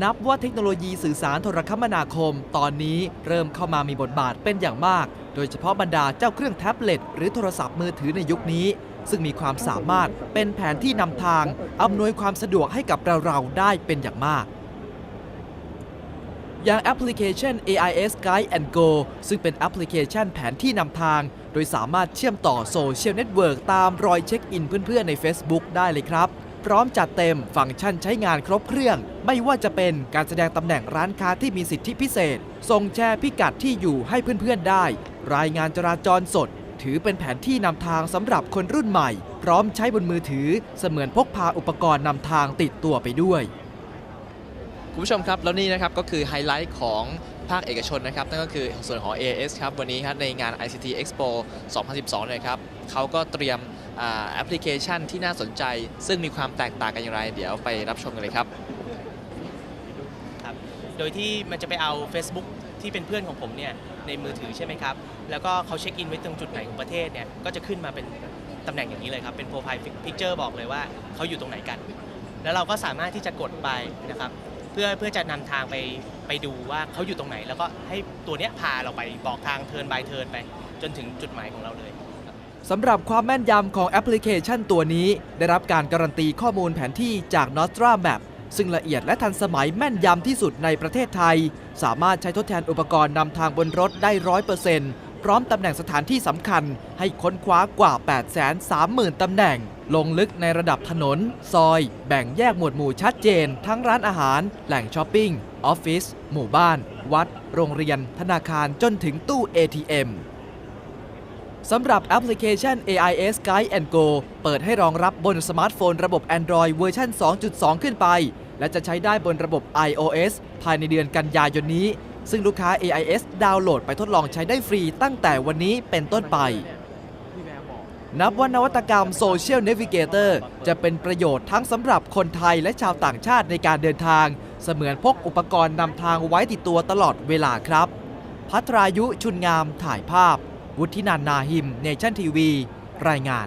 นับว่าเทคโนโลยีสื่อสารโทรคมนาคม ตอนนี้เริ่มเข้ามามีบทบาทเป็นอย่างมาก โดยเฉพาะบรรดาเจ้าเครื่องแท็บเล็ตหรือโทรศัพท์มือถือในยุคนี้ ซึ่งมีความสามารถเป็นแผนที่นำทาง อำนวยความสะดวกให้กับเราๆได้เป็นอย่างมาก อย่างแอปพลิเคชัน AIS Guide and Go ซึ่งเป็นแอปพลิเคชันแผนที่นำทาง โดยสามารถเชื่อมต่อโซเชียลเน็ตเวิร์กตามรอยเช็คอินเพื่อนๆใน Facebook ได้เลยครับ พร้อมจัดเต็มฟังก์ชันใช้งานครบเครื่อง ไม่ว่าจะเป็นการแสดงตำแหน่งร้านค้าที่มีสิทธิพิเศษ ส่งแชร์พิกัดที่อยู่ให้เพื่อนๆได้ รายงานจราจรสด ถือเป็นแผนที่นำทางสำหรับคนรุ่นใหม่ พร้อมใช้บนมือถือ เสมือนพกพาอุปกรณ์นำทางติดตัวไปด้วย คุณผู้ชมครับ แล้วนี่นะครับก็คือไฮไลท์ของ ภาคเอกชนนะครับนั่นก็คือส่วนของ AIS ครับวันนี้ครับในงาน ICT Expo 2012เนี่ยครับเขาก็เตรียมแอปพลิเคชันที่น่าสนใจ ซึ่งมีความแตกต่างกันอย่างไร เดี๋ยวไปรับชมกันเลยครับครับ โดยที่มันจะไปเอา Facebook ที่เป็นเพื่อนของผมเนี่ยในมือถือใช่ไหมครับ แล้วก็เขาเช็คอินไว้ตรงจุดไหนของประเทศเนี่ยก็จะขึ้นมาเป็นตำแหน่งอย่างนี้เลยครับ เป็นโปรไฟล์พิกเจอร์บอกเลยว่าเขาอยู่ตรงไหนกัน แล้วเราก็สามารถที่จะกดไปนะครับ เพื่อเพื่อจะนำทางไปไปดูว่าเขาอยู่ตรงไหน แล้วก็ให้ตัวเนี้ยพาเราไปบอกทางเทินบายเทินไป จนถึงจุดหมายของเราเลยสำหรับความแม่นยำของแอปพลิเคชันตัวนี้ ได้รับการการันตีข้อมูลแผนที่จาก Nostra Map ซึ่งละเอียดและทันสมัยแม่นยำที่สุดในประเทศไทย สามารถใช้ทดแทนอุปกรณ์นำทางบนรถได้ร้อยเปอร์เซ็นต์ พร้อมตำแหน่งสถานที่สำคัญให้ค้นคว้ากว่า 830,000 ตำแหน่ง ลงลึกในระดับถนน ซอย แบ่งแยกหมวดหมู่ชัดเจน ทั้งร้านอาหาร แหล่งช้อปปิ้ง ออฟฟิศ หมู่บ้าน วัด โรงเรียน ธนาคารจนถึงตู้ ATM สำหรับแอปพลิเคชัน AIS Guide and Go เปิดให้รองรับบนสมาร์ทโฟนระบบ Android เวอร์ชัน2.2 ขึ้นไป และจะใช้ได้บนระบบ iOS ภายในเดือนกันยายนนี้ ซึ่งลูกค้า AIS ดาวน์โหลดไปทดลองใช้ได้ฟรีตั้งแต่วันนี้เป็นต้นไป นับว่านวัตกรรม Social Navigator จะเป็นประโยชน์ทั้งสำหรับคนไทยและชาวต่างชาติในการเดินทาง เสมือนพกอุปกรณ์นำทางไว้ติดตัวตลอดเวลาครับ พัทรายุชุนงามถ่ายภาพ วุฒินันนาหิม เนชั่นทีวี รายงาน